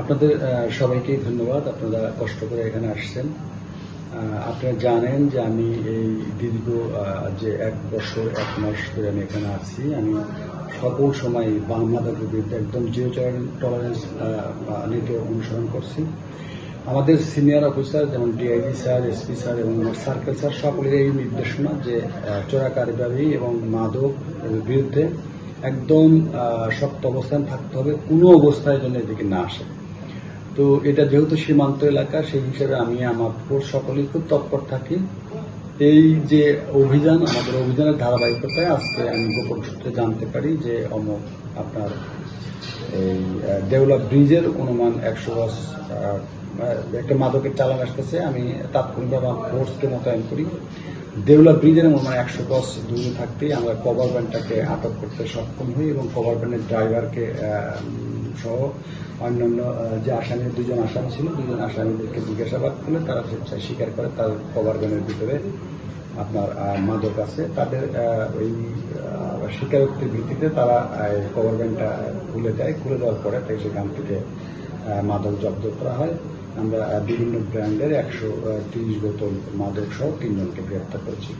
আপনাদের আহ, সবাইকেই ধন্যবাদ। আপনারা কষ্ট করে এখানে আসছেন। আপনারা জানেন যে আমি এই দীর্ঘ যে এক বছর এক মাস ধরে আমি এখানে আছি। আমি সকল সময় বাম মাদকের বিরুদ্ধে একদম জিরো টলারেন্স নীতি অনুসরণ করছি। আমাদের সিনিয়র অফিসার যেমন ডিআইজি স্যার এসপি স্যার এবং সার্কেল স্যার সকলের এই নির্দেশনা যে আহ, চোরাকারীবাদী এবং মাদক বিরুদ্ধে একদম শক্ত অবস্থান থাকতে হবে। কোনো অবস্থায় যেন এদিকে না আসে। তো এটা যেহেতু সীমান্ত এলাকা, সেই হিসেবে আমি আমার ফোর্স সকলেই খুব তৎপর থাকি। এই যে অভিযান, আমাদের অভিযানের ধারাবাহিকতায় আজকে আমি গোপন সূত্রে জানতে পারি যে অমুক আপনার এই দেউলা ব্রিজের অনুমান একশো গজ একটা মাদকের চালান আসতেছে। আমি তাৎক্ষণিকভাবে আমার ফোর্সকে মোতায়েন করি। দেউলা ব্রিজের অনুমান একশো গজ দূরে থাকতেই আমরা কভার ভ্যানটাকে আটক করতে সক্ষম হই এবং কভার ভ্যানের ড্রাইভারকে সহ অন্যান্য যে আসামি দুজন আসামি ছিল, দুজন আসামিদেরকে জিজ্ঞাসাবাদ করলে তারা স্বেচ্ছায় স্বীকার করে তার কভার ভ্যানের ভিতরে আপনার মাদক আছে। তাদের ওই স্বীকারোক্তির ভিত্তিতে তারা কভার ভ্যানটা খুলে দেয়। খুলে দেওয়ার পরে তাই সেখান থেকে মাদক জব্দ করা হয়। আমরা বিভিন্ন ব্র্যান্ডের একশো তিরিশ বোতল মাদক সহ তিনজনকে গ্রেপ্তার করেছি।